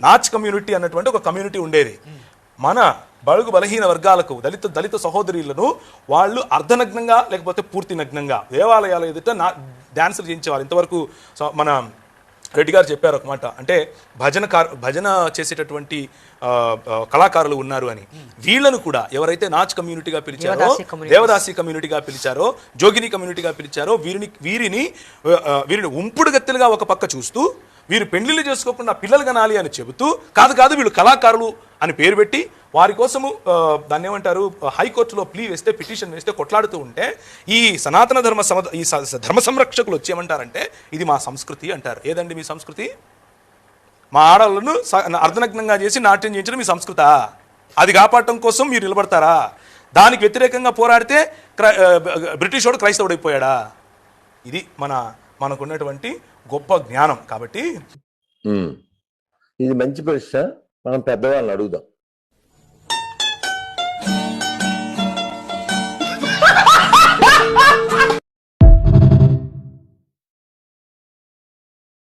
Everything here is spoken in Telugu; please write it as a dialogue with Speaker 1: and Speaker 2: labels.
Speaker 1: నాచ్ కమ్యూనిటీ అన్నటువంటి ఒక కమ్యూనిటీ ఉండేది. మన బడుగు బలహీన వర్గాలకు దళిత దళిత సహోదరులను వాళ్ళు అర్ధనగ్నంగా లేకపోతే పూర్తి నగ్నంగా దేవాలయాల ఎదుట నా డాన్సులు చేయించేవారు ఇంతవరకు మన రెడ్డి గారు చెప్పారు ఒక మాట. అంటే భజన కార్ భజన చేసేటటువంటి కళాకారులు ఉన్నారు అని. వీళ్ళను కూడా ఎవరైతే నాచ్ కమ్యూనిటీగా పిలిచారో
Speaker 2: దేవదాసి
Speaker 1: కమ్యూనిటీగా పిలిచారో జోగిని కమ్యూనిటీగా పిలిచారో వీరిని వీరిని వీరిని ఉంపుడు గత్తెలుగా ఒక పక్క చూస్తూ వీరు పెళ్ళిళ్ళు చేసుకోకుండా పిల్లలు కనాలి అని చెబుతూ కాదు కాదు వీళ్ళు కళాకారులు అని పేరు పెట్టి వారి కోసము దాన్ని ఏమంటారు హైకోర్టులో ప్లీ వేస్తే పిటిషన్ వేస్తే కొట్లాడుతూ ఉంటే ఈ సనాతన ధర్మ సమ ఈ ధర్మ సంరక్షకులు వచ్చి ఏమంటారంటే ఇది మా సంస్కృతి అంటారు. ఏదండి మీ సంస్కృతి? మా ఆడవాళ్ళను స- అర్ధనగ్నంగా చేసి నాట్యం చేయించడం మీ సంస్కృత? అది కాపాడటం కోసం మీరు నిలబడతారా? దానికి వ్యతిరేకంగా పోరాడితే క్రై- బ్రిటిష్ వాడు క్రైస్తవుడైపోయాడా ఇది మన మనకున్నటువంటి గొప్ప జ్ఞానం కాబట్టి
Speaker 3: ఇది మంచి ప్రశ్న. మనం పెద్దవాళ్ళని అడుగుదాం.